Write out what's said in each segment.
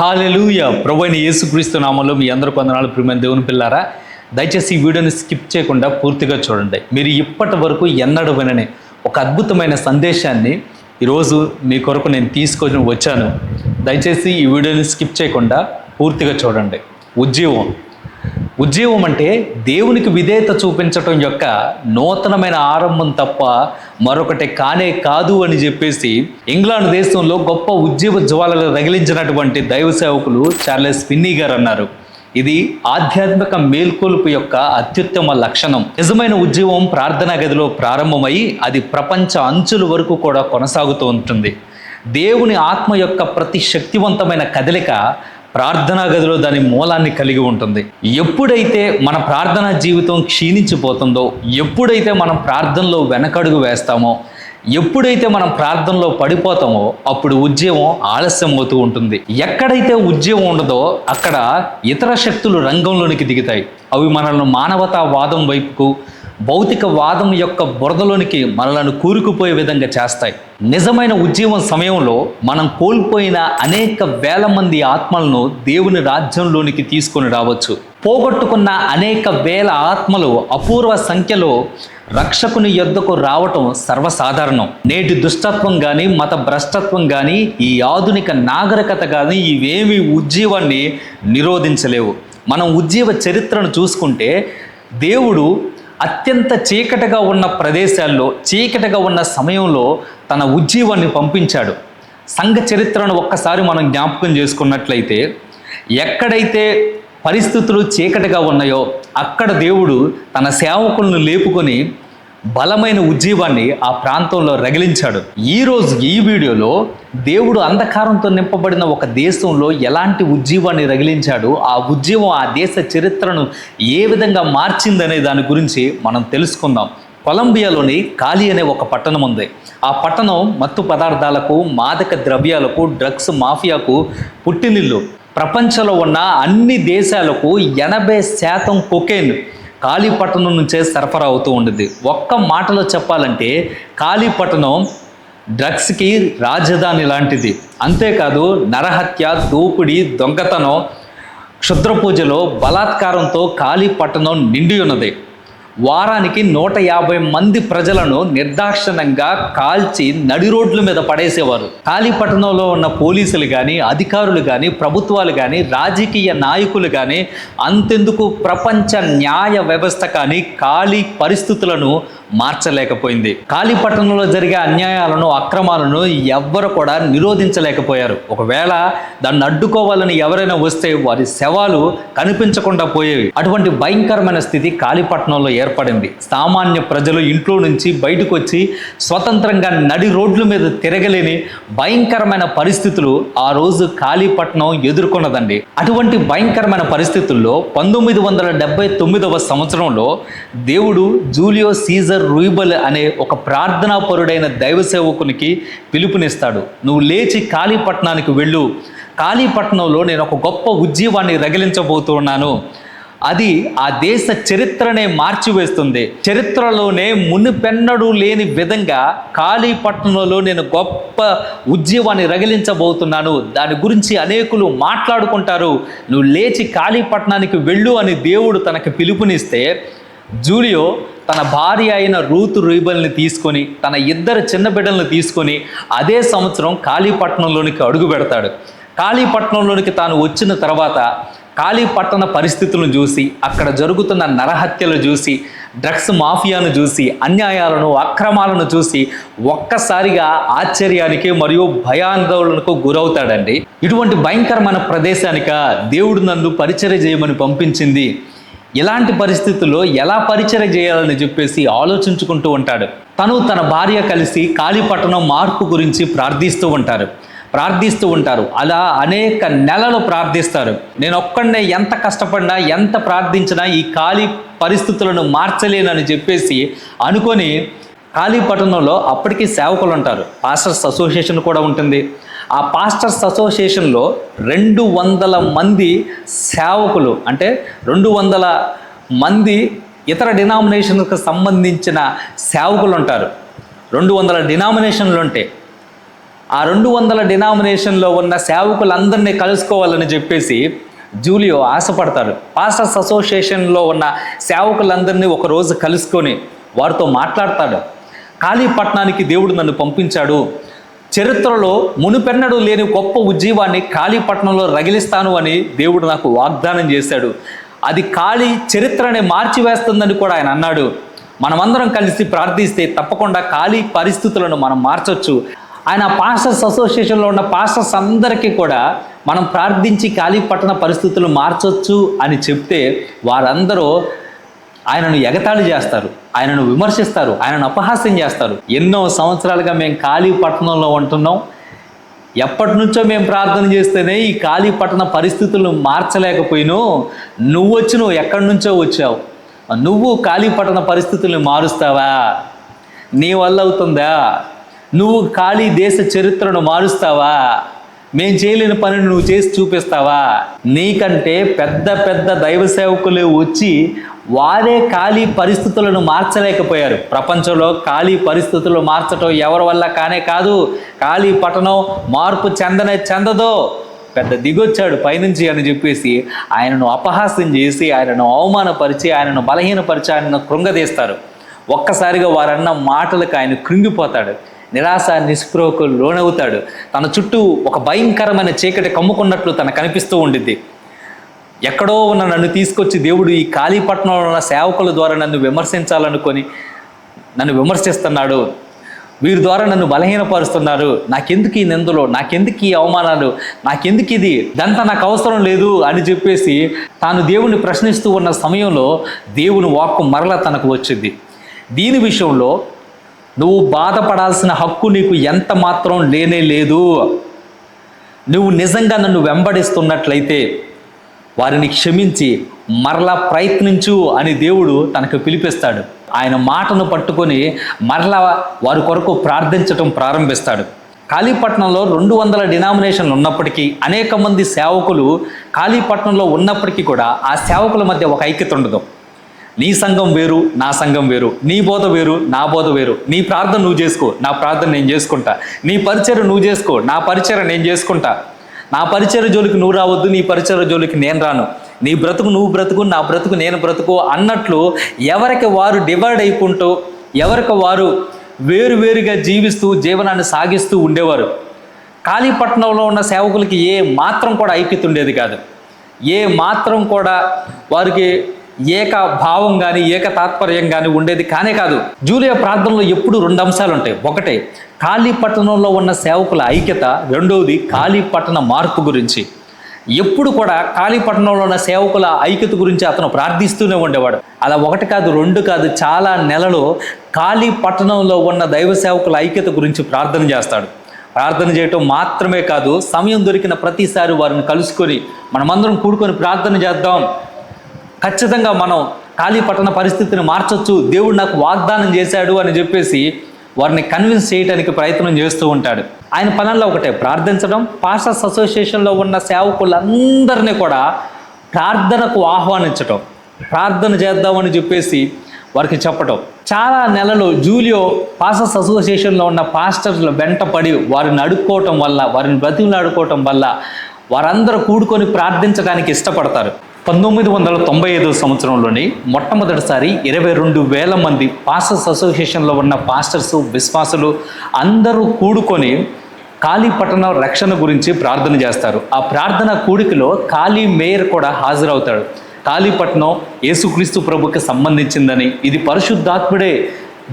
Hallelujah ప్రభుని యేసుక్రీస్తు నామంలో మీ అందరూ కొందనాలు ప్రియమైన దేవుని పిల్లారా దయచేసి ఈ వీడియోని స్కిప్ చేయకుండా పూర్తిగా చూడండి. మీరు ఇప్పటి వరకు ఎన్నడూ వినని ఒక అద్భుతమైన సందేశాన్ని ఈరోజు మీ కొరకు నేను తీసుకొని వచ్చాను. దయచేసి ఈ వీడియోని స్కిప్ చేయకుండా పూర్తిగా చూడండి. ఉద్యోగం ఉద్యమం అంటే దేవునికి విధేయత చూపించటం యొక్క నూతనమైన ఆరంభం తప్ప మరొకటి కానే కాదు అని చెప్పేసి ఇంగ్లాండ్ దేశంలో గొప్ప ఉద్యమ జ్వాలలు రగిలించినటువంటి దైవ సేవకులు చార్లెస్ పిన్నీ గారు అన్నారు. ఇది ఆధ్యాత్మిక మేల్కొలుపు యొక్క అత్యుత్తమ లక్షణం. నిజమైన ఉద్యమం ప్రార్థనా గదిలో ప్రారంభమై అది ప్రపంచ అంచుల వరకు కూడా కొనసాగుతూ ఉంటుంది. దేవుని ఆత్మ యొక్క ప్రతి శక్తివంతమైన కదలిక ప్రార్థనా గదిలో దాని మూలాన్ని కలిగి ఉంటుంది. ఎప్పుడైతే మన ప్రార్థనా జీవితం క్షీణించిపోతుందో ఎప్పుడైతే మనం ప్రార్థనలో వెనకడుగు వేస్తామో ఎప్పుడైతే మనం ప్రార్థనలో పడిపోతామో అప్పుడు ఉద్యమం ఆలస్యం అవుతూ ఉంటుంది. ఎక్కడైతే ఉద్యమం ఉండదో అక్కడ ఇతర శక్తులు రంగంలోనికి దిగుతాయి. అవి మనల్ని మానవతావాదం వైపుకు భౌతిక వాదం యొక్క బురదలోనికి మనలను కూరుకుపోయే విధంగా చేస్తాయి. నిజమైన ఉద్యమం సమయంలో మనం కోల్పోయిన అనేక వేల మంది ఆత్మలను దేవుని రాజ్యంలోనికి తీసుకొని రావచ్చు. పోగొట్టుకున్న అనేక వేల ఆత్మలు అపూర్వ సంఖ్యలో రక్షకుని యొద్దకు రావటం సర్వసాధారణం. నేటి దుష్టత్వం కానీ మత భ్రష్టత్వం కానీ ఈ ఆధునిక నాగరికత కానీ ఇవేమి ఉజ్జీవాన్ని నిరోధించలేవు. మనం ఉజ్జీవ చరిత్రను చూసుకుంటే దేవుడు అత్యంత చీకటిగా ఉన్న ప్రదేశాల్లో చీకటిగా ఉన్న సమయంలో తన ఉజ్జీవాన్ని పంపించాడు. సంఘ చరిత్రను ఒక్కసారి మనం జ్ఞాపకం చేసుకున్నట్లయితే ఎక్కడైతే పరిస్థితులు చీకటిగా ఉన్నాయో అక్కడ దేవుడు తన సేవకులను లేపుకొని బలమైన ఉజ్జీవాన్ని ఆ ప్రాంతంలో రగిలించాడు. ఈరోజు ఈ వీడియోలో దేవుడు అంధకారంతో నింపబడిన ఒక దేశంలో ఎలాంటి ఉజ్జీవాన్ని రగిలించాడు ఆ ఉజ్జీవం ఆ దేశ చరిత్రను ఏ విధంగా మార్చిందనే దాని గురించి మనం తెలుసుకుందాం. కొలంబియాలోని కాలి అనే ఒక పట్టణం ఉంది. ఆ పట్టణం మత్తు పదార్థాలకు మాదక ద్రవ్యాలకు డ్రగ్స్ మాఫియాకు పుట్టినిల్లు. ప్రపంచంలో ఉన్న అన్ని దేశాలకు ఎనభై శాతం కొకేన్ కాళీపట్నం నుంచే సరఫరా అవుతూ ఉండేది ఒక్క మాటలో చెప్పాలంటే కాళీపట్టణం డ్రగ్స్కి రాజధాని లాంటిది. అంతేకాదు నరహత్య దోపిడీ దొంగతనం క్షుద్ర పూజలో బలాత్కారంతో కాళీపట్టణం నిండి ఉన్నది. వారానికి నూట యాభై మంది ప్రజలను నిర్దాక్షణంగా కాల్చి నడి రోడ్ల మీద పడేసేవారు. కాళీపట్టణంలో ఉన్న పోలీసులు కానీ అధికారులు కానీ ప్రభుత్వాలు కానీ రాజకీయ నాయకులు కానీ అంతెందుకు ప్రపంచ న్యాయ వ్యవస్థ కానీ ఖాళీ పరిస్థితులను మార్చలేకపోయింది. కాళీపట్టణంలో జరిగే అన్యాయాలను అక్రమాలను ఎవ్వరు కూడా నిరోధించలేకపోయారు. ఒకవేళ దాన్ని అడ్డుకోవాలని ఎవరైనా వస్తే వారి శవాలు కనిపించకుండా పోయేవి. అటువంటి భయంకరమైన స్థితి కాళీపట్నంలో ఏర్పడింది. సామాన్య ప్రజలు ఇంట్లో నుంచి బయటకు వచ్చి స్వతంత్రంగా నడి రోడ్ల మీద తిరగలేని భయంకరమైన పరిస్థితులు ఆ రోజు కాళీపట్నం ఎదుర్కొన్నదండి. అటువంటి భయంకరమైన పరిస్థితుల్లో పంతొమ్మిది వందల డెబ్బై తొమ్మిదవ సంవత్సరంలో దేవుడు జూలియో సీజర్ రూయిబల్ అనే ఒక ప్రార్థనాపరుడైన దైవ సేవకునికి పిలుపునిస్తాడు. నువ్వు లేచి కాళీపట్నానికి వెళ్ళు. కాళీపట్నంలో నేను ఒక గొప్ప ఉజ్జీవాన్ని రగిలించబోతున్నాను. అది ఆ దేశ చరిత్రనే మార్చివేస్తుంది. చరిత్రలోనే మునిపెన్నడూ లేని విధంగా కాళీపట్నంలో నేను గొప్ప ఉద్యమాన్ని రగిలించబోతున్నాను. దాని గురించి అనేకులు మాట్లాడుకుంటారు. నువ్వు లేచి కాళీపట్నానికి వెళ్ళు అని దేవుడు తనకి పిలుపునిస్తే జూలియో తన భార్య అయిన రూతు రూబల్ని తీసుకొని తన ఇద్దరు చిన్న బిడ్డలను తీసుకొని అదే సంవత్సరం కాళీపట్నంలోనికి అడుగు పెడతాడు. కాళీపట్నంలోనికి తాను వచ్చిన తర్వాత కాళీపట్టణ పరిస్థితులను చూసి అక్కడ జరుగుతున్న నరహత్యలు చూసి డ్రగ్స్ మాఫియాను చూసి అన్యాయాలను అక్రమాలను చూసి ఒక్కసారిగా ఆశ్చర్యానికి మరియు భయాందోళనకు గురవుతాడండి. ఇటువంటి భయంకరమైన ప్రదేశానిక దేవుడు నన్ను పరిచర్య చేయమని పంపించింది ఇలాంటి పరిస్థితుల్లో ఎలా పరిచయం చేయాలని చెప్పేసి ఆలోచించుకుంటూ ఉంటాడు. తను తన భార్య కలిసి కాళీపట్టణం మార్పు గురించి ప్రార్థిస్తూ ఉంటారు. ప్రార్థిస్తూ ఉంటారు. అలా అనేక నెలలు ప్రార్థిస్తారు. నేను ఒక్కడనే ఎంత కష్టపడినా ఎంత ప్రార్థించినా ఈ ఖాళీ పరిస్థితులను మార్చలేనని చెప్పేసి అనుకొని కాళీపట్టణంలో అప్పటికి సేవకులు ఉంటారు. పాస్టర్స్ అసోసియేషన్ కూడా ఉంటుంది. ఆ పాస్టర్స్ అసోసియేషన్లో రెండు వందల మంది సేవకులు అంటే రెండు వందల మంది ఇతర డినామినేషన్కు సంబంధించిన సేవకులు ఉంటారు రెండు వందల డినామినేషన్లు ఉంటాయి ఆ రెండు వందల డినామినేషన్లో ఉన్న సేవకులందరినీ కలుసుకోవాలని చెప్పేసి జూలియో ఆశపడతాడు పాస్టర్స్ అసోసియేషన్లో ఉన్న సేవకులందరినీ ఒకరోజు కలుసుకొని వారితో మాట్లాడతాడు. కాళీపట్నానికి దేవుడు నన్ను పంపించాడు. చరిత్రలో మునుపెన్నడు లేని గొప్ప ఉజ్జీవాన్ని కాళీపట్నంలో రగిలిస్తాను అని దేవుడు నాకు వాగ్దానం చేశాడు. అది ఖాళీ చరిత్రని మార్చివేస్తుందని కూడా ఆయన అన్నాడు. మనమందరం కలిసి ప్రార్థిస్తే తప్పకుండా ఖాళీ పరిస్థితులను మనం మార్చవచ్చు ఆయన పాస్టర్స్ అసోసియేషన్లో ఉన్న పాస్టర్స్ అందరికీ కూడా మనం ప్రార్థించి ఖాళీ పట్టణ పరిస్థితులు మార్చొచ్చు అని చెప్తే వారందరూ ఆయనను ఎగతాళి చేస్తారు ఆయనను విమర్శిస్తారు ఆయనను అపహాస్యం చేస్తారు. ఎన్నో సంవత్సరాలుగా మేము ఖాళీ పట్టణంలో ఉంటున్నాం. ఎప్పటి నుంచో మేము ప్రార్థన చేస్తేనే ఈ ఖాళీ పట్టణ పరిస్థితులను మార్చలేకపోయినో నువ్వు వచ్చి నువ్వు ఎక్కడి నుంచో వచ్చావు. నువ్వు ఖాళీ పట్టణ పరిస్థితులను మారుస్తావా? నీ వల్ల అవుతుందా? నువ్వు ఖాళీ దేశ చరిత్రను మారుస్తావా? మేము చేయలేని పనిని నువ్వు చేసి చూపిస్తావా? నీకంటే పెద్ద పెద్ద దైవ సేవకులు వచ్చి వారే ఖాళీ పరిస్థితులను మార్చలేకపోయారు. ప్రపంచంలో ఖాళీ పరిస్థితులు మార్చటం ఎవరి వల్ల కానే కాదు. ఖాళీ పట్టణం మార్పు చెందనే చెందదో. పెద్ద దిగొచ్చాడు పైనుంచి అని చెప్పేసి ఆయనను అపహాస్యం చేసి ఆయనను అవమానపరిచి ఆయనను బలహీనపరిచి ఆయనను కృంగదీస్తారు. ఒక్కసారిగా వారన్న మాటలకు ఆయన కృంగిపోతాడు. నిరాశ నిస్పృహకు లోనవుతాడు. తన చుట్టూ ఒక భయంకరమైన చీకటి కమ్ముకున్నట్లు తన కనిపిస్తూ ఉండిద్ది. ఎక్కడో ఉన్న నన్ను తీసుకొచ్చి దేవుడు ఈ కాళీపట్నంలో ఉన్న సేవకుల ద్వారా నన్ను విమర్శించాలనుకొని నన్ను విమర్శిస్తున్నాడు. వీరి ద్వారా నన్ను బలహీనపరుస్తున్నారు. నాకెందుకు ఈ నిందలు? నాకెందుకు ఈ అవమానాలు? నాకెందుకు ఇది? దంత నాకు అవసరం లేదు అని చెప్పేసి తాను దేవుని ప్రశ్నిస్తూ ఉన్న సమయంలో దేవుని వాక్కు మరల తనకు వచ్చింది. దీని విషయంలో నువ్వు బాధపడాల్సిన హక్కు నీకు ఎంత మాత్రం లేనే లేదు. నువ్వు నిజంగా నన్ను వెంబడిస్తున్నట్లయితే వారిని క్షమించి మరలా ప్రయత్నించు అని దేవుడు తనకు పిలిపిస్తాడు. ఆయన మాటను పట్టుకొని మరలా వారి కొరకు ప్రార్థించటం ప్రారంభిస్తాడు. కాళీపట్నంలో రెండు వందల డినామినేషన్లు ఉన్నప్పటికీ అనేక మంది సేవకులు కాళీపట్నంలో ఉన్నప్పటికీ కూడా ఆ సేవకుల మధ్య ఒక ఐక్యత ఉండదు. నీ సంఘం వేరు నా సంఘం వేరు నీ బోధ వేరు నా బోధ వేరు. నీ ప్రార్థన నువ్వు చేసుకో నా ప్రార్థన నేను చేసుకుంటా. నీ పరిచయం నువ్వు చేసుకో నా పరిచయం నేను చేసుకుంటా. నా పరిచయ జోలికి నువ్వు రావద్దు నీ పరిచయ జోలికి నేను రాను. నీ బ్రతుకు నువ్వు బ్రతుకు నా బ్రతుకు నేను బ్రతుకు అన్నట్లు ఎవరికి వారు డివైడ్ అయికుంటూ ఎవరికి వారు వేరువేరుగా జీవిస్తూ జీవనాన్ని సాగిస్తూ ఉండేవారు. కాళీపట్నంలో ఉన్న సేవకులకి ఏ మాత్రం కూడా ఐక్యత ఉండేది కాదు. ఏ మాత్రం కూడా వారికి ఏక భావం కానీ ఏక తాత్పర్యం కానీ ఉండేది కానే కాదు. జూలియా ప్రార్థనలో ఎప్పుడు రెండు అంశాలు ఉంటాయి. ఒకటే ఖాళీ పట్టణంలో ఉన్న సేవకుల ఐక్యత. రెండవది ఖాళీ పట్టణ మార్పు గురించి. ఎప్పుడు కూడా కాళీపట్నంలో ఉన్న సేవకుల ఐక్యత గురించి అతను ప్రార్థిస్తూనే ఉండేవాడు. అలా ఒకటి కాదు రెండు కాదు చాలా నెలలో కాళీపట్టణంలో ఉన్న దైవ సేవకుల ఐక్యత గురించి ప్రార్థన చేస్తాడు. ప్రార్థన చేయటం మాత్రమే కాదు సమయం దొరికిన ప్రతిసారి వారిని కలుసుకొని మనమందరం కూడుకొని ప్రార్థన చేద్దాం. ఖచ్చితంగా మనం ఖాళీ పట్టణ పరిస్థితిని మార్చొచ్చు. దేవుడు నాకు వాగ్దానం చేశాడు అని చెప్పేసి వారిని కన్విన్స్ చేయడానికి ప్రయత్నం చేస్తూ ఉంటాడు. ఆయన పనుల్లో ఒకటే ప్రార్థించడం. పాస్టర్స్ అసోసియేషన్లో ఉన్న సేవకులందరినీ కూడా ప్రార్థనకు ఆహ్వానించటం. ప్రార్థన చేద్దామని చెప్పేసి వారికి చెప్పటం. చాలా నెలలు జూలియో పాస్టర్స్ అసోసియేషన్లో ఉన్న పాస్టర్ల వెంటపడి వారిని అడుక్కోవటం వల్ల వారిని బ్రతిమలాడుకోవటం వల్ల వారందరూ కూడుకొని ప్రార్థించడానికి ఇష్టపడతారు. పంతొమ్మిది వందల తొంభై ఐదు సంవత్సరంలోని మొట్టమొదటిసారి ఇరవై రెండు వేల మంది పాస్టర్స్ అసోసియేషన్లో ఉన్న పాస్టర్స్ విశ్వాసులు అందరూ కూడుకొని కాళీపట్టణ రక్షణ గురించి ప్రార్థన చేస్తారు. ఆ ప్రార్థన కూడికలో కాళీ మేయర్ కూడా హాజరవుతాడు. కాళీపట్నం యేసుక్రీస్తు ప్రభుకి సంబంధించిందని ఇది పరిశుద్ధాత్ముడే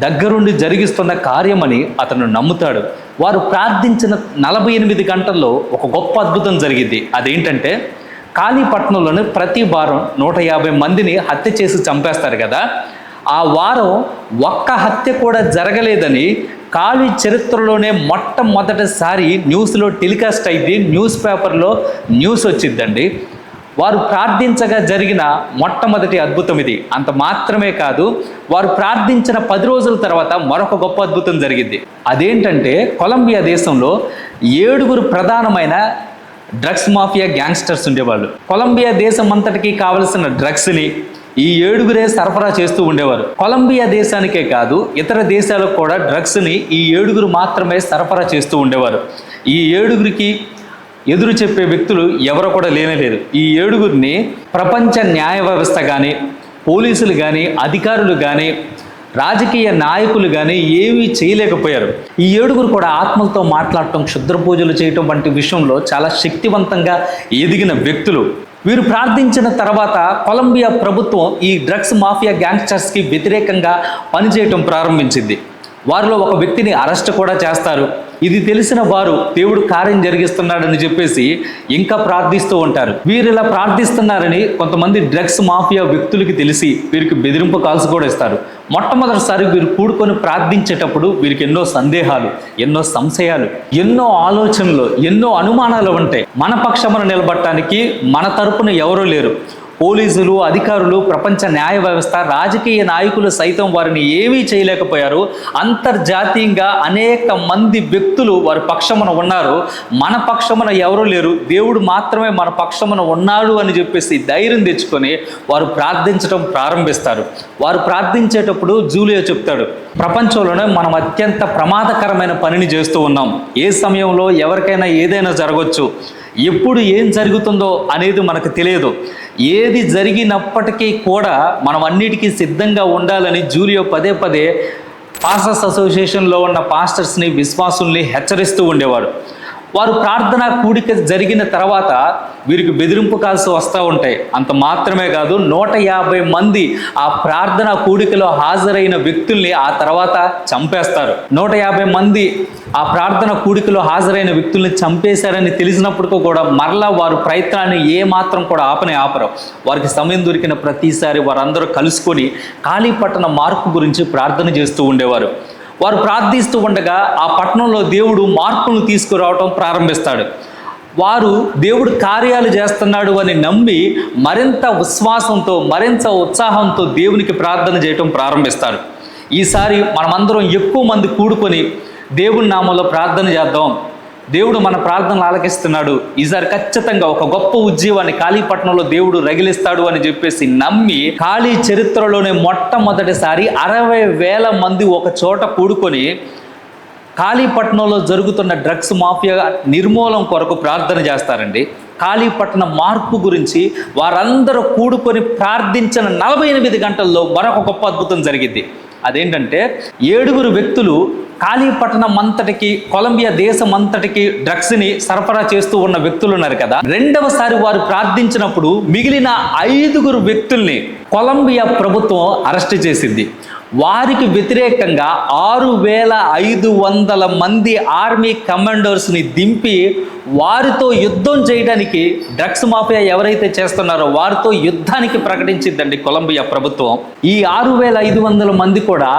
దగ్గరుండి జరిగిస్తున్న కార్యమని అతను నమ్ముతాడు. వారు ప్రార్థించిన నలభై ఎనిమిది గంటల్లో ఒక గొప్ప అద్భుతం జరిగింది. అదేంటంటే కాళీపట్నంలోని ప్రతి వారం నూట యాభై మందిని హత్య చేసి చంపేస్తారు కదా. ఆ వారం ఒక్క హత్య కూడా జరగలేదని కాళీ చరిత్రలోనే మొట్టమొదటిసారి న్యూస్లో టెలికాస్ట్ అయింది న్యూస్ పేపర్లో న్యూస్ వచ్చిందండి. వారు ప్రార్థించగా జరిగిన మొట్టమొదటి అద్భుతం ఇది. అంత మాత్రమే కాదు వారు ప్రార్థించిన పది రోజుల తర్వాత మరొక గొప్ప అద్భుతం జరిగింది. అదేంటంటే కొలంబియా దేశంలో ఏడుగురు ప్రధానమైన డ్రగ్స్ మాఫియా గ్యాంగ్స్టర్స్ ఉండేవాళ్ళు. కొలంబియా దేశం అంతటికి కావలసిన డ్రగ్స్ని ఈ ఏడుగురే సరఫరా చేస్తూ ఉండేవారు. కొలంబియా దేశానికే కాదు ఇతర దేశాలకు కూడా డ్రగ్స్ని ఈ ఏడుగురు మాత్రమే సరఫరా చేస్తూ ఉండేవారు. ఈ ఏడుగురికి ఎదురు చెప్పే వ్యక్తులు ఎవరు కూడా లేనేలేరు ఈ ఏడుగురిని ప్రపంచ న్యాయ వ్యవస్థ కానీ పోలీసులు కానీ అధికారులు కానీ రాజకీయ నాయకులు కానీ ఏమీ చేయలేకపోయారు. ఈ ఏడుగురు కూడా ఆత్మలతో మాట్లాడటం క్షుద్ర పూజలు చేయటం వంటి విషయంలో చాలా శక్తివంతంగా ఎదిగిన వ్యక్తులు. వీరు ప్రార్థించిన తర్వాత కొలంబియా ప్రభుత్వం ఈ డ్రగ్స్ మాఫియా గ్యాంగ్స్టర్స్కి వ్యతిరేకంగా పనిచేయటం ప్రారంభించింది. వారిలో ఒక వ్యక్తిని అరెస్ట్ కూడా చేస్తారు. ఇది తెలిసిన వారు దేవుడు కార్యం జరిగిస్తున్నాడని చెప్పేసి ఇంకా ప్రార్థిస్తూ ఉంటారు. వీరు ఇలా ప్రార్థిస్తున్నారని కొంతమంది డ్రగ్స్ మాఫియా వ్యక్తులకి తెలిసి వీరికి బెదిరింపు కాల్స్ కూడా ఇస్తారు. మొట్టమొదటిసారి వీరు కూడుకొని ప్రార్థించేటప్పుడు వీరికి ఎన్నో సందేహాలు ఎన్నో సంశయాలు ఎన్నో ఆలోచనలు ఎన్నో అనుమానాలు ఉంటాయి. మన పక్షమున నిలబడటానికి మన తరపున ఎవరూ లేరు. పోలీసులు అధికారులు ప్రపంచ న్యాయ వ్యవస్థ రాజకీయ నాయకులు సైతం వారిని ఏమీ చేయలేకపోయారు. అంతర్జాతీయంగా అనేక మంది వ్యక్తులు వారి పక్షమున ఉన్నారు. మన పక్షమున ఎవరూ లేరు. దేవుడు మాత్రమే మన పక్షమున ఉన్నాడు అని చెప్పేసి ధైర్యం తెచ్చుకొని వారు ప్రార్థించడం ప్రారంభిస్తారు. వారు ప్రార్థించేటప్పుడు జూలియో చెప్తాడు ప్రపంచంలోనే మనం అత్యంత ప్రమాదకరమైన పనిని చేస్తూ ఉన్నాం. ఏ సమయంలో ఎవరికైనా ఏదైనా జరగవచ్చు ఎప్పుడు ఏం జరుగుతుందో అనేది మనకు తెలియదు. ఏది జరిగినప్పటికీ కూడా మనం అన్నిటికీ సిద్ధంగా ఉండాలని జూలియో పదే పదే పాస్టర్స్ అసోసియేషన్లో ఉన్న పాస్టర్స్ని విశ్వాసుల్ని హెచ్చరిస్తూ ఉండేవాడు వారు ప్రార్థన కూడిక జరిగిన తర్వాత వీరికి బెదిరింపు కాల్స్ వస్తూ ఉంటాయి. అంత మాత్రమే కాదు నూట యాభై మంది ఆ ప్రార్థన కూడికలో హాజరైన వ్యక్తుల్ని ఆ తర్వాత చంపేస్తారు. నూట యాభై మంది ఆ ప్రార్థన కూడికలో హాజరైన వ్యక్తుల్ని చంపేశారని తెలిసినప్పటికీ కూడా మరలా వారు ప్రయత్నాన్ని ఏ మాత్రం కూడా ఆపనే ఆపరు. వారికి సమయం దొరికిన ప్రతిసారి వారందరూ కలుసుకొని కాళీపట్టణ మార్పు గురించి ప్రార్థన చేస్తూ ఉండేవారు. వారు ప్రార్థిస్తూ ఉండగా ఆ పట్టణంలో దేవుడు మార్పును తీసుకురావటం ప్రారంభిస్తాడు. వారు దేవుడు కార్యాలు చేస్తున్నాడు అని నమ్మి మరింత విశ్వాసంతో మరింత ఉత్సాహంతో దేవునికి ప్రార్థన చేయటం ప్రారంభిస్తారు. ఈసారి మనమందరం ఎక్కువ మంది కూడుకొని దేవుని నామంలో ప్రార్థన చేద్దాం. దేవుడు మన ప్రార్థనలు ఆలకిస్తున్నాడు. ఈసారి ఖచ్చితంగా ఒక గొప్ప ఉద్యమాన్ని కాళీపట్నంలో దేవుడు రగిలిస్తాడు అని చెప్పేసి నమ్మి ఖాళీ చరిత్రలోనే మొట్టమొదటిసారి అరవై వేల మంది ఒక చోట కూడుకొని కాళీపట్నంలో జరుగుతున్న డ్రగ్స్ మాఫియా నిర్మూలం కొరకు ప్రార్థన చేస్తారండి. కాళీపట్నం మార్పు గురించి వారందరూ కూడుకొని ప్రార్థించిన నలభై ఎనిమిది గంటల్లో మరొక గొప్ప అద్భుతం జరిగింది అదేంటంటే ఏడుగురు వ్యక్తులు కాళీపట్నం అంతటికి కొలంబియా దేశం అంతటికి డ్రగ్స్ని సరఫరా చేస్తూ ఉన్న వ్యక్తులు ఉన్నారు కదా. రెండవసారి వారు ప్రార్థించినప్పుడు మిగిలిన ఐదుగురు వ్యక్తుల్ని కొలంబియా ప్రభుత్వం అరెస్ట్ చేసింది. వారికి వ్యతిరేకంగా ఆరు వేల ఐదు వందల మంది ఆర్మీ కమాండర్స్ని దింపి వారితో యుద్ధం చేయడానికి డ్రగ్స్ మాఫియా ఎవరైతే చేస్తున్నారో వారితో యుద్ధానికి ప్రకటించిందండి కొలంబియా ప్రభుత్వం. ఈ ఆరు వేల ఐదు వందల మంది కూడా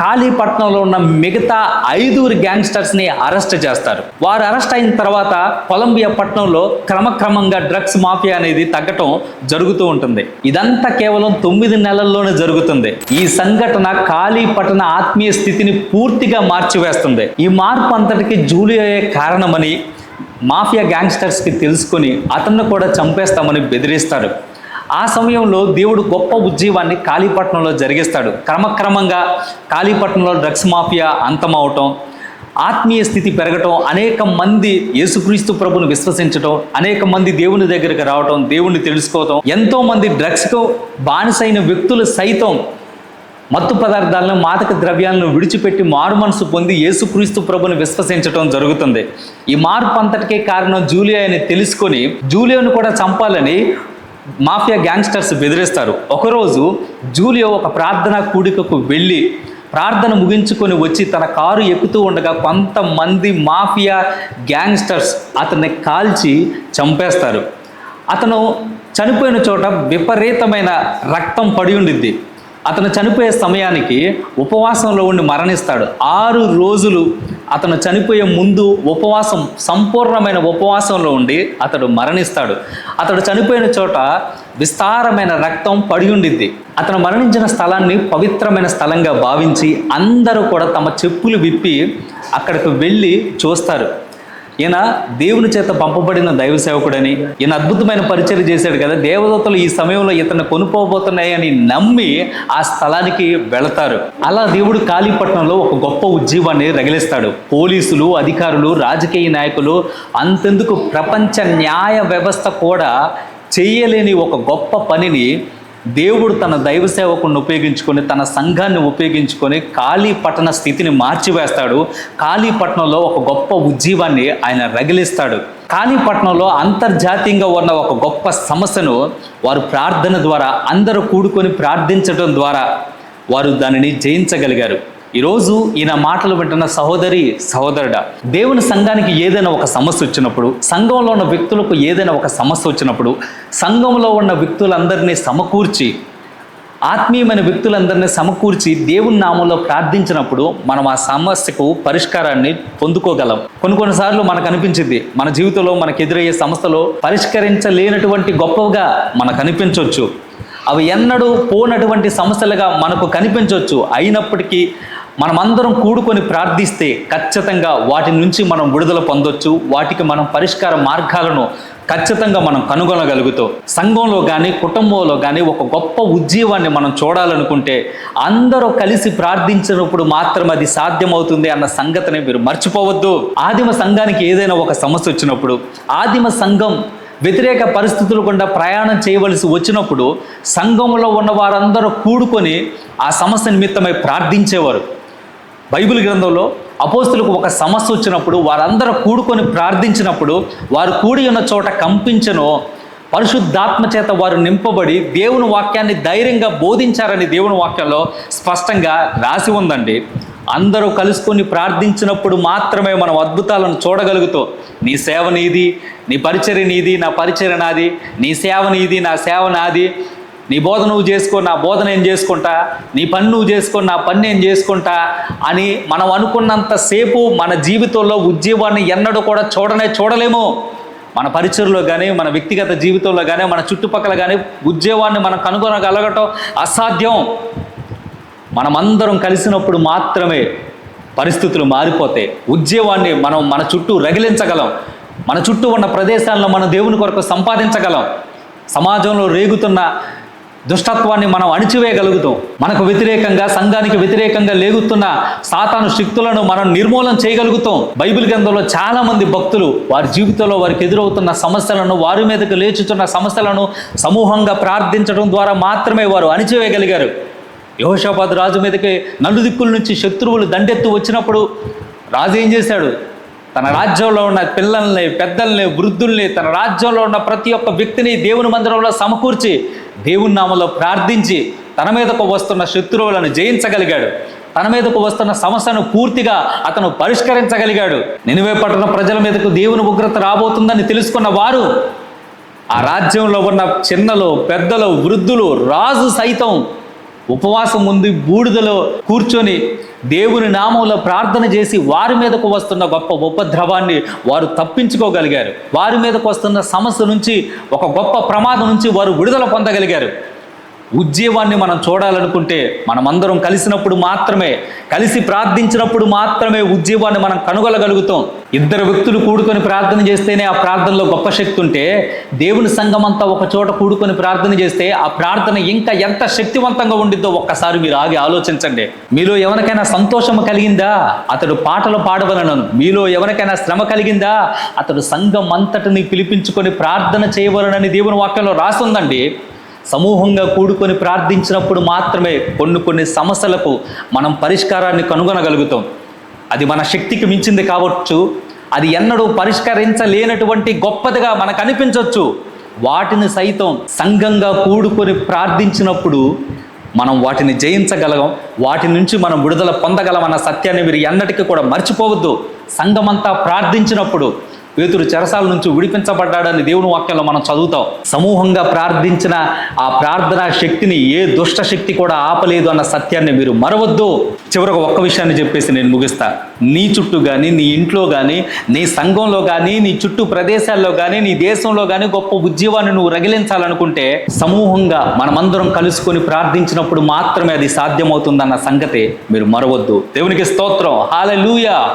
కాళీపట్నంలో ఉన్న మిగతా ఐదుగురు గ్యాంగ్స్టర్స్ని అరెస్ట్ చేస్తారు. వారు అరెస్ట్ అయిన తర్వాత కొలంబియా పట్టణంలో క్రమక్రమంగా డ్రగ్స్ మాఫియా అనేది తగ్గటం జరుగుతూ ఉంటుంది. ఇదంతా కేవలం తొమ్మిది నెలల్లోనే జరుగుతుంది. ఈ సంఘటన కాళీపట్టణ ఆత్మీయ స్థితిని పూర్తిగా మార్చివేస్తుంది. ఈ మార్పు అంతటికి జూలియోయే కారణమని మాఫియా గ్యాంగ్స్టర్స్కి తెలుసుకొని అతన్ని కూడా చంపేస్తామని బెదిరిస్తాడు ఆ సమయంలో దేవుడు గొప్ప ఉద్యమాన్ని కాళీపట్నంలో జరిగిస్తాడు. క్రమక్రమంగా కాళీపట్నంలో డ్రగ్స్ మాఫియా అంతమవటం ఆత్మీయ స్థితి పెరగటం అనేక మంది యేసుక్రీస్తు ప్రభును విశ్వసించటం అనేక మంది దేవుని దగ్గరికి రావటం దేవుణ్ణి తెలుసుకోవటం ఎంతో మంది డ్రగ్స్కు బానిసైన వ్యక్తులు సైతం మత్తు పదార్థాలను మాదక ద్రవ్యాలను విడిచిపెట్టి మారు మనసు పొంది యేసుక్రీస్తు ప్రభుని విశ్వసించడం జరుగుతుంది. ఈ మార్పు అంతటికే కారణం జూలియా అని తెలుసుకొని జూలియాను కూడా చంపాలని మాఫియా గ్యాంగ్స్టర్స్ బెదిరిస్తారు. ఒకరోజు జూలియో ఒక ప్రార్థనా కూడికకు వెళ్ళి ప్రార్థన ముగించుకొని వచ్చి తన కారు ఎక్కుతూ ఉండగా కొంతమంది మాఫియా గ్యాంగ్స్టర్స్ అతన్ని కాల్చి చంపేస్తారు. అతను చనిపోయిన చోట విపరీతమైన రక్తం పడి ఉండిద్ది. అతను చనిపోయే సమయానికి ఉపవాసంలో ఉండి మరణిస్తాడు. ఆరు రోజులు అతను చనిపోయే ముందు ఉపవాసం సంపూర్ణమైన ఉపవాసంలో ఉండి అతడు మరణిస్తాడు. అతడు చనిపోయిన చోట విస్తారమైన రక్తం పడి ఉండిద్ది. అతను మరణించిన స్థలాన్ని పవిత్రమైన స్థలంగా భావించి అందరూ కూడా తమ చెప్పులు విప్పి అక్కడికి వెళ్ళి చూస్తారు. ఈయన దేవుని చేత పంపబడిన దైవ సేవకుడని ఈయన అద్భుతమైన పరిచయం చేశాడు కదా దేవదత్తలు ఈ సమయంలో ఇతను కొనుక్కోబోతున్నాయని నమ్మి ఆ స్థలానికి వెళతారు. అలా దేవుడు కాళీపట్నంలో ఒక గొప్ప ఉద్యమాన్ని రగిలిస్తాడు. పోలీసులు అధికారులు రాజకీయ నాయకులు అంతెందుకు ప్రపంచ న్యాయ వ్యవస్థ కూడా చేయలేని ఒక గొప్ప పనిని దేవుడు తన దైవ సేవకుని ఉపయోగించుకొని తన సంఘాన్ని ఉపయోగించుకొని కాళీపట్టణ స్థితిని మార్చివేస్తాడు. కాళీపట్నంలో ఒక గొప్ప ఉజ్జీవాన్ని ఆయన రగిలిస్తాడు. కాళీపట్నంలో అంతర్జాతీయంగా ఉన్న ఒక గొప్ప సమస్యను వారు ప్రార్థన ద్వారా అందరూ కూడుకొని ప్రార్థించడం ద్వారా వారు దానిని జయించగలిగారు. ఈరోజు ఈయన మాటలు వింటున్న సహోదరి సహోదరుడా దేవుని సంఘానికి ఏదైనా ఒక సమస్య వచ్చినప్పుడు సంఘంలో ఉన్న వ్యక్తులకు ఏదైనా ఒక సమస్య వచ్చినప్పుడు సంఘంలో ఉన్న వ్యక్తులందరినీ సమకూర్చి ఆత్మీయమైన వ్యక్తులందరినీ సమకూర్చి దేవుని నామంలో ప్రార్థించినప్పుడు మనం ఆ సమస్యకు పరిష్కారాన్ని పొందుకోగలం. కొన్ని కొన్నిసార్లు మనకు అనిపించింది మన జీవితంలో మనకు ఎదురయ్యే సమస్యలో పరిష్కరించలేనటువంటి గొప్పగా మనకు అనిపించవచ్చు అవి ఎన్నడూ పోనటువంటి సమస్యలుగా మనకు కనిపించవచ్చు అయినప్పటికీ మనమందరం కూడుకొని ప్రార్థిస్తే ఖచ్చితంగా వాటి నుంచి మనం విడుదల పొందొచ్చు వాటికి మనం పరిష్కార మార్గాలను ఖచ్చితంగా మనం కనుగొనగలుగుతాం సంఘంలో కానీ కుటుంబంలో కానీ ఒక గొప్ప ఉద్యీవాన్ని మనం చూడాలనుకుంటే అందరూ కలిసి ప్రార్థించినప్పుడు మాత్రం అది సాధ్యమవుతుంది అన్న సంగతిని మీరు మర్చిపోవద్దు. ఆదిమ సంఘానికి ఏదైనా ఒక సమస్య వచ్చినప్పుడు ఆదిమ సంఘం వ్యతిరేక పరిస్థితులు గుండా ప్రయాణం చేయవలసి వచ్చినప్పుడు సంఘంలో ఉన్న వారందరూ కూడుకొని ఆ సమస్య నిమిత్తమై ప్రార్థించేవారు. బైబిల్ గ్రంథంలో అపోస్తులకు ఒక సమస్య వచ్చినప్పుడు వారందరూ కూడుకొని ప్రార్థించినప్పుడు వారు కూడి ఉన్న చోట కంపించను పరిశుద్ధాత్మ చేత వారు నింపబడి దేవుని వాక్యాన్ని ధైర్యంగా బోధించారని దేవుని వాక్యంలో స్పష్టంగా రాసి ఉందండి. అందరూ కలుసుకొని ప్రార్థించినప్పుడు మాత్రమే మనం అద్భుతాలను చూడగలుగుతాం. నీ సేవ నీది నీ పరిచర్య నీది నా పరిచర్య నాది నీ సేవ నీది నా సేవ నాది నీ బోధ నువ్వు చేసుకో నా బోధ నేను చేసుకుంటా నీ పని నువ్వు చేసుకో నా పని నేను చేసుకుంటా అని మనం అనుకున్నంతసేపు మన జీవితంలో ఉద్యోగాన్ని ఎన్నడూ కూడా చూడనే చూడలేము. మన పరిచయలో కానీ మన వ్యక్తిగత జీవితంలో కానీ మన చుట్టుపక్కల కానీ ఉద్యోగాన్ని మనం కనుగొనగలగటం అసాధ్యం. మనమందరం కలిసినప్పుడు మాత్రమే పరిస్థితులు మారిపోతాయి. ఉద్యోగాన్ని మనం మన చుట్టూ రగిలించగలం. మన చుట్టూ ఉన్న ప్రదేశాలను మన దేవుని కొరకు సంపాదించగలం. సమాజంలో రేగుతున్న దుష్టత్వాన్ని మనం అణిచివేయగలుగుతాం. మనకు వ్యతిరేకంగా సంఘానికి వ్యతిరేకంగా లేగుతున్న సాతాను శక్తులను మనం నిర్మూలన చేయగలుగుతాం. బైబిల్ గ్రంథంలో చాలా మంది భక్తులు వారి జీవితంలో వారికి ఎదురవుతున్న సమస్యలను వారి మీదకు లేచుతున్న సమస్యలను సమూహంగా ప్రార్థించడం ద్వారా మాత్రమే వారు అణిచివేయగలిగారు. యహోషాబాద్ రాజు మీదకి నలుదిక్కుల నుంచి శత్రువులు దండెత్తు వచ్చినప్పుడు రాజు ఏం చేశాడు? తన రాజ్యంలో ఉన్న పిల్లల్ని పెద్దల్ని వృద్ధుల్ని తన రాజ్యంలో ఉన్న ప్రతి ఒక్క వ్యక్తిని దేవుని మందిరంలో సమకూర్చి దేవుని నామలో ప్రార్థించి తన మీదకు వస్తున్న శత్రువులను జయించగలిగాడు. తన మీదకు వస్తున్న సమస్యను పూర్తిగా అతను పరిష్కరించగలిగాడు. నినివే పట్టణ ప్రజల మీదకు దేవుని ఉగ్రత రాబోతుందని తెలుసుకున్న వారు ఆ రాజ్యంలో ఉన్న చిన్నలు పెద్దలు వృద్ధులు రాజు సైతం ఉపవాసం ఉంది బూడిదలో కూర్చొని దేవుని నామంలో ప్రార్థన చేసి వారి మీదకు వస్తున్న గొప్ప ఉపద్రవాన్ని వారు తప్పించుకోగలిగారు. వారి మీదకు వస్తున్న సమస్య నుంచి ఒక గొప్ప ప్రమాదం నుంచి వారు విడుదల పొందగలిగారు. ఉద్యమాన్ని మనం చూడాలనుకుంటే మనమందరం కలిసినప్పుడు మాత్రమే కలిసి ప్రార్థించినప్పుడు మాత్రమే ఉద్యమాన్ని మనం కనుగొనగలుగుతాం. ఇద్దరు వ్యక్తులు కూడుకొని ప్రార్థన చేస్తేనే ఆ ప్రార్థనలో గొప్ప శక్తి ఉంటే దేవుని సంఘం అంతా ఒక చోట కూడుకొని ప్రార్థన చేస్తే ఆ ప్రార్థన ఇంకా ఎంత శక్తివంతంగా ఉండిద్దో ఒక్కసారి మీరు ఆగి ఆలోచించండి. మీలో ఎవరికైనా సంతోషం కలిగిందా? అతడు పాటలు పాడవలనను. మీలో ఎవరికైనా శ్రమ కలిగిందా? అతడు సంఘం అంతటిని పిలిపించుకొని ప్రార్థన చేయవలనని దేవుని వాక్యంలో రాస్తుందండి సమూహంగా కూడుకొని ప్రార్థించినప్పుడు మాత్రమే కొన్ని కొన్ని సమస్యలకు మనం పరిష్కారాన్ని కనుగొనగలుగుతాం. అది మన శక్తికి మించింది కావచ్చు అది ఎన్నడూ పరిష్కరించలేనటువంటి గొప్పదిగా మనకు అనిపించవచ్చు వాటిని సైతం సంఘంగా కూడుకొని ప్రార్థించినప్పుడు మనం వాటిని జయించగలం వాటి నుంచి మనం విడుదల పొందగలం అన్న సత్యాన్ని మీరు ఎన్నటికీ కూడా మర్చిపోవద్దు. సంఘమంతా ప్రార్థించినప్పుడు పేతురు చెరసాల నుంచి విడిపించబడ్డాడని దేవుని వాక్యంలో మనం చదువుతాం. సమూహంగా ప్రార్థించిన ఆ ప్రార్థనా శక్తిని ఏ దుష్ట శక్తి కూడా ఆపలేదు అన్న సత్యాన్ని మీరు మరవద్దు. చివరకు ఒక్క విషయాన్ని చెప్పేసి నేను ముగిస్తా. నీ చుట్టూ కానీ నీ ఇంట్లో కానీ నీ సంఘంలో కానీ నీ చుట్టూ ప్రదేశాల్లో కానీ నీ దేశంలో కానీ గొప్ప ఉద్యమాన్ని నువ్వు రగిలించాలనుకుంటే సమూహంగా మనమందరం కలుసుకొని ప్రార్థించినప్పుడు మాత్రమే అది సాధ్యమవుతుందన్న సంగతి మీరు మరవద్దు. దేవునికి స్తోత్రం. హాలూయా